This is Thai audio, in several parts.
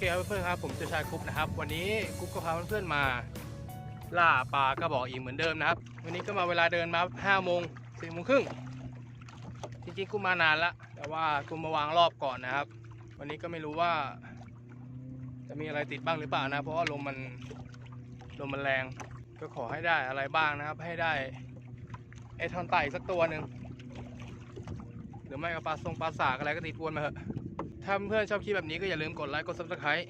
เคครับเพื่อนๆครับผมเจะชายกรุ๊ปนะครับ วันนี้กรุ๊ปก็พาเพื่อนๆมา ล่าปลากระบอกอีกเหมือนเดิมนะครับ วันนี้ก็มาเวลาเดินมาห้าโมงสี่โมงครึ่งจริงๆกูมานานละแต่ว่ากูมาวางรอบก่อนนะครับ วันนี้ก็ไม่รู้ว่า จะมีอะไรติดบ้างหรือเปล่านะ เพราะว่าลมมันลมมันแรง ก็ขอให้ได้อะไรบ้างนะครับ ให้ได้ไอ้ทอนไต่สักตัวหนึ่งหรือไม่ก็ปลาทรงปลาสากอะไรก็ติดวนมาเถอะ ถ้าเพื่อนชอบคลิปแบบนี้ก็อย่าลืมกดไลค์กด subscribe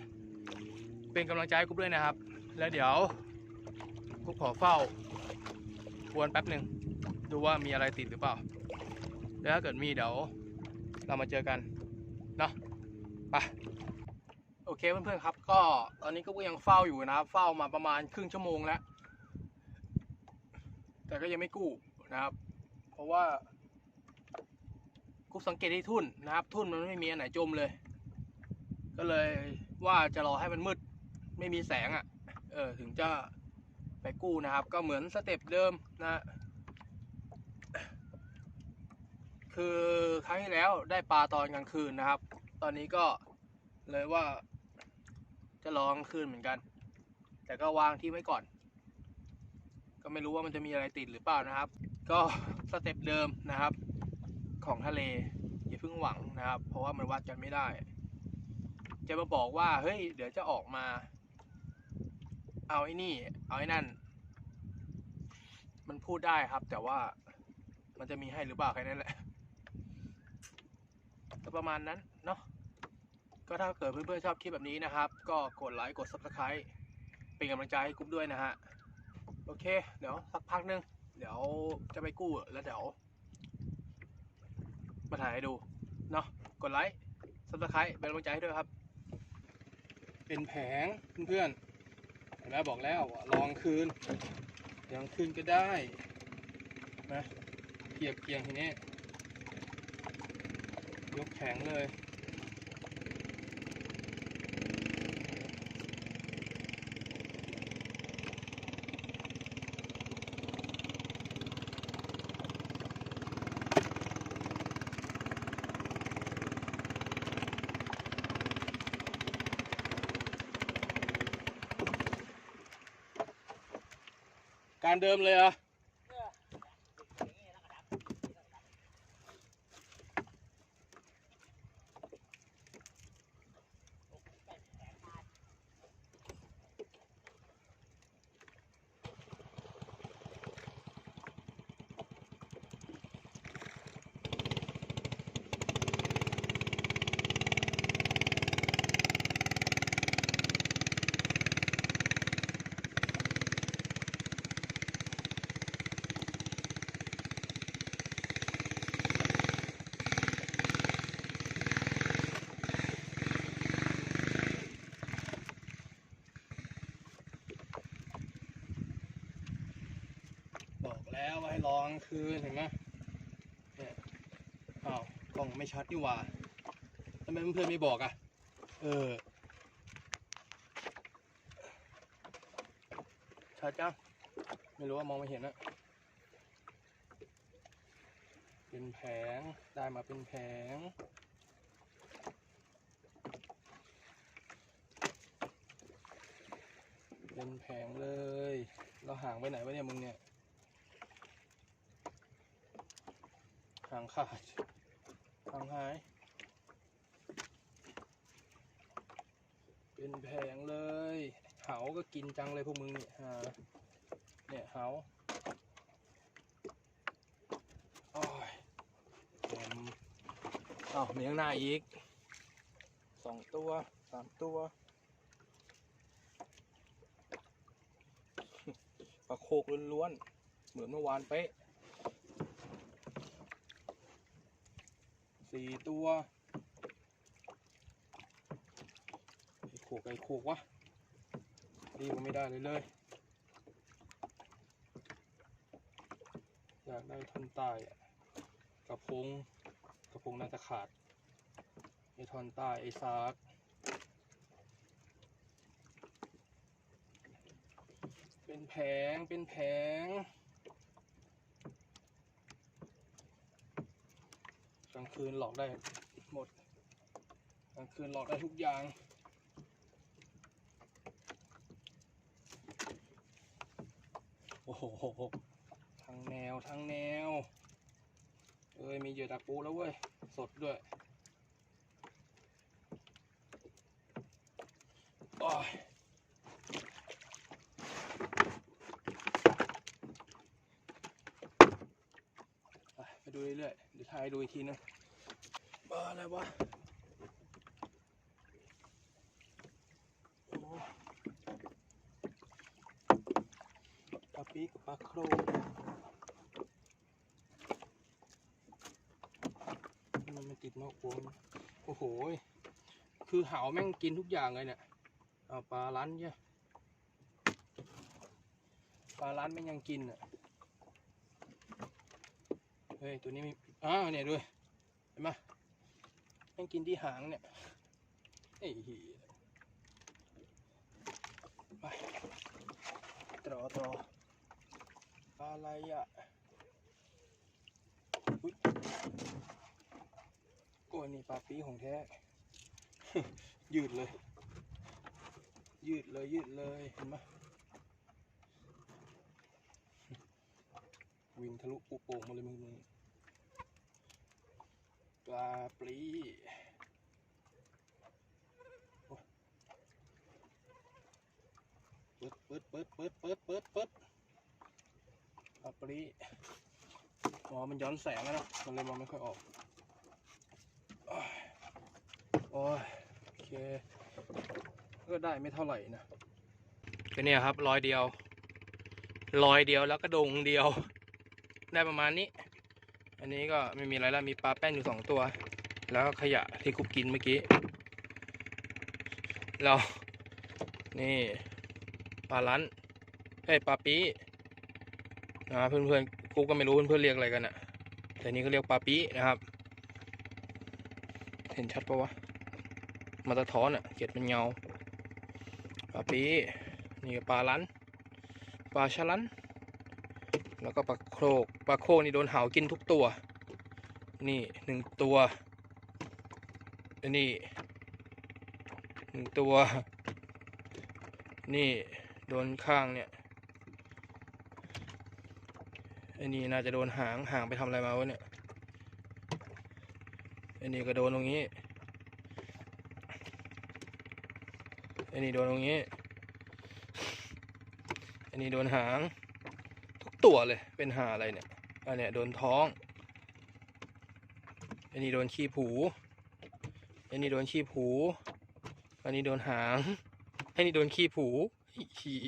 เป็นกำลังใจให้กุ๊บด้วยนะครับ แล้วเดี๋ยวกุ๊บขอเฝ้าวนแป๊บหนึ่งดูว่ามีอะไรติดหรือเปล่า แล้วถ้าเกิดมีเดี๋ยวเรามาเจอกันเนาะไปโอเคเพื่อนๆครับ ก็ตอนนี้ก็ยังเฝ้าอยู่นะครับ เฝ้ามาประมาณครึ่งชั่วโมงแล้ว แต่ก็ยังไม่กู้นะครับ เพราะว่า กูสังเกตที่ทุ่นนะครับ ทุ่นมันไม่มีอันไหนจมเลย ก็เลยว่าจะรอให้มันมืดไม่มีแสงอะ่ะ เออถึงจะไปกู้นะครับ ก็เหมือนสเต็ปเดิมนะคือครั้งที่แล้วได้ปลาตอนกลางคืนนะครับ ตอนนี้ก็เลยว่าจะรอกลางคืนเหมือนกัน แต่ก็วางที่ไว้ก่อน ก็ไม่รู้ว่ามันจะมีอะไรติดหรือเปล่านะครับ ก็สเต็ปเดิมนะครับ ของทะเลอย่าเพิ่งหวังนะครับ เพราะว่ามันวัดกันไม่ได้ จะมาบอกว่าเฮ้ยเดี๋ยวจะออกมา เอาไอ้นี่ เอาไอ้นั่น มันพูดได้ครับ แต่ว่ามันจะมีให้หรือเปล่าแค่นั้นแหละก็ประมาณนั้นเนาะก็ถ้าเกิดเพื่อนๆชอบคลิปแบบนี้นะครับ ก็กดไลค์กด subscribe เป็นกำลังใจให้กรุ๊ปด้วยนะฮะ โอเค เดี๋ยวสักพักนึง เดี๋ยวจะไปกู้แล้วเดี๋ยว มาถ่ายให้ดูเนาะกดไลค์ซับสไครต์เป็นกำลังใจให้ด้วยครับ เป็นแผงเพื่อนๆเห็นไหมบอกแล้วว่าลองคืนยังคืนก็ได้นะเกียบเกียงทีนี้ยกแข็งเลย การเดิมเลยอะ บอกแล้วว่าให้ลองคืนเห็นไหมเนี่ยอ้าวกล้องไม่ชัดนี่หว่าทำไมเพื่อนไม่บอกอะ เออ ชัดจังไม่รู้ว่ามองไม่เห็นอะเป็นแผง ได้มาเป็นแผงเป็นแผงเลย เราห่างไปไหนวะเนี่ยมึงเนี่ยางขาดห่างหาย เป็นแผงเลย เหาก็กินจังเลยพวกมึงเนี่ยเนี่ยเหาโอ้ยแหมอ้ามีข้างหน้าอีกสองตัวสามตัวปลาโคกล้วนๆเหมือนเมื่อวานเป๊ะ สี่ตัวไอ้โขกไอ้โขกวะรีบไม่ได้เลยเลย อยากได้ท่อนใต้กระพงกระพงน่าจะขาดไอ้ท่อนใต้ไอ้ซากเป็นแผงเป็นแผง คืนหลอกได้หมดกลางคืนหลอกได้ทุกอย่างโอ้โหทั้งแนวทั้งแนวเอ้ยมีเหยื่อดักปูแล้วเว้ย สดด้วยไปดูเรื่อยๆเดี๋ยวทายดูอีกทีนึง อะไรวะโอ้ปลาปีกกับปลาโครงมันมันติดนอกวงโอ้โห คือเหาแม่งกินทุกอย่างเลยเนี่ยเอาปลาล้นเนี่ยปลาล้นแม่งยังกินอะ เฮ้ย ตัวนี้มี อ้าวเนี่ยด้วยเห็นไหม แม่งกินที่หางเนี่ยไอ้เหี้ยไปต่อต่อปลาอะไรอะอุ๊ยโอ้ยนี่ปลาปีของแท้ ยืดเลย ยืดเลยยืดเลยเห็นไหมวิ่งทะลุปูโป่งมาเลยมึง ลาปลีเปิดเปิดเปิดเปิดเปิดเปิดเปิดปลาปลีอ๋อมันย้อนแสงแล้วเนะมันเลยมองไม่ค่อยออกโอ้ยโอเคก็ได้ไม่เท่าไหร่นะก็เนี่ยครับรอยเดียวรอยเดียวแล้วก็ดงเดียว ได้ประมาณนี้ นนี้ก็ไม่มีอะไรแล้วมีปลาแป้นอยู่สองตัว แล้วขยะที่คุกกินเมื่อกี้ เรา นี่ปลาลันเฮ้ยปลาปีนะเพื่อนๆกูก็ไม่รู้เพื่อนๆเรียกอะไรกันอะแต่นี่เขาเรียกปลาปีนะครับ เห็นชัดปะวะมาตะท้อนอะเกล็ดเป็นเงาปลาปีนี่ปลาลันปลาชะลัน แล้วก็ปลาโครกปลาโครกนี่โดนเห่ากินทุกตัว นี่หนึ่งตัวอันนี้หนึ่งตัว นี่โดนข้างเนี่ยอันนี้น่าจะโดนหางหางไปทำอะไรมาวะเนี่ยอันนี้ก็โดนตรงนี้อันนี้โดนตรงนี้อันนี้โดนหาง ตัวเลย เป็นหาอะไรเนี่ย อันเนี้ยโดนท้อง อันนี้โดนขี้ผู อันนี้โดนขี้ผู อันนี้โดนหาง อันนี้โดนขี้ผูขี้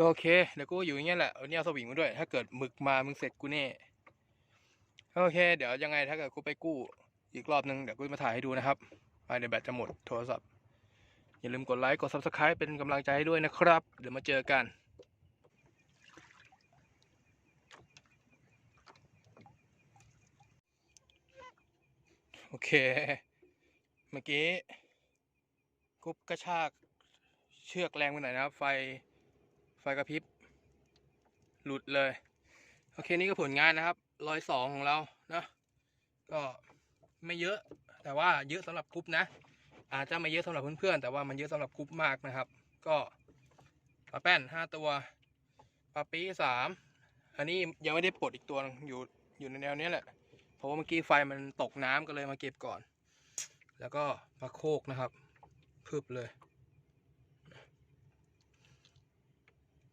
โอเค เดี๋ยวกูอยู่อย่างเงี้ยแหละวันนี้เอาสวิงมาด้วย ถ้าเกิดหมึกมา มึงเสร็จกูแน่ โอเค เดี๋ยวยังไงถ้าเกิดกูไปกู้ อีกรอบนึงเดี๋ยวกูมาถ่ายให้ดูนะครับไปเดี๋ยวแบตจะหมดโทรศัพท์ อย่าลืมกดไลค์ กด Subscribe เป็นกำลังใจให้ด้วยนะครับ เดี๋ยวมาเจอกัน โอเค เมื่อกี้กุ๊บกระชากเชือกแรงไปหน่อยนะครับ ไฟไฟกระพริบ หลุดเลย โอเคนี่ก็ผลงานนะครับร้อยสองของเราเนะก็ไม่เยอะแต่ว่าเยอะสำหรับกรุ๊ปนะ อาจจะไม่เยอะสำหรับเพื่อนๆแต่ว่ามันเยอะสำหรับกรุ๊ปมากนะครับ ก็ปลาแป้นห้าตัวปลาปีสามอันนี้ยังไม่ได้ปลดอีกตัวหนึ่งอยู่อยู่ในแนวนี้แหละ เพราะว่าเมื่อกี้ไฟมันตกน้ำก็เลยมาเก็บก่อน แล้วก็ปลาโคกนะครับพึบเลย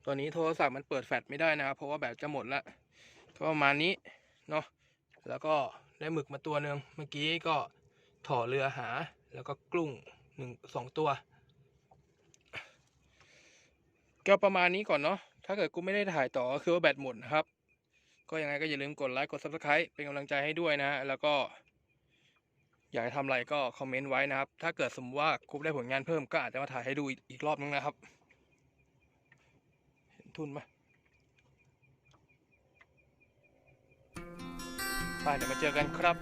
ตัวนี้โทรศัพท์มันเปิดแฟลชไม่ได้นะครับเพราะว่าแบตจะหมดแล้วก็ประมาณนี้เนาะแล้วก็ได้หมึกมาตัวหนึ่งเมื่อกี้ก็ถ่อเรือหา แล้วก็กลุ้งหนึ่งสองตัว ก็ประมาณนี้ก่อนเนาะถ้าเกิดกูไม่ได้ถ่ายต่อก็คือว่าแบตหมดนะครับ ก็ยังไงก็อย่าลืมกดไลค์กด subscribe เป็นกำลังใจให้ด้วยนะฮะแล้วก็ อยากทำอะไรก็คอมเมนต์ไว้นะครับ ถ้าเกิดสมมติว่ากูได้ผลงานเพิ่มก็อาจจะมาถ่ายให้ดูอีกรอบนึงนะครับ เห็นทุนไหมไปเดี๋ยวมาเจอกันครับ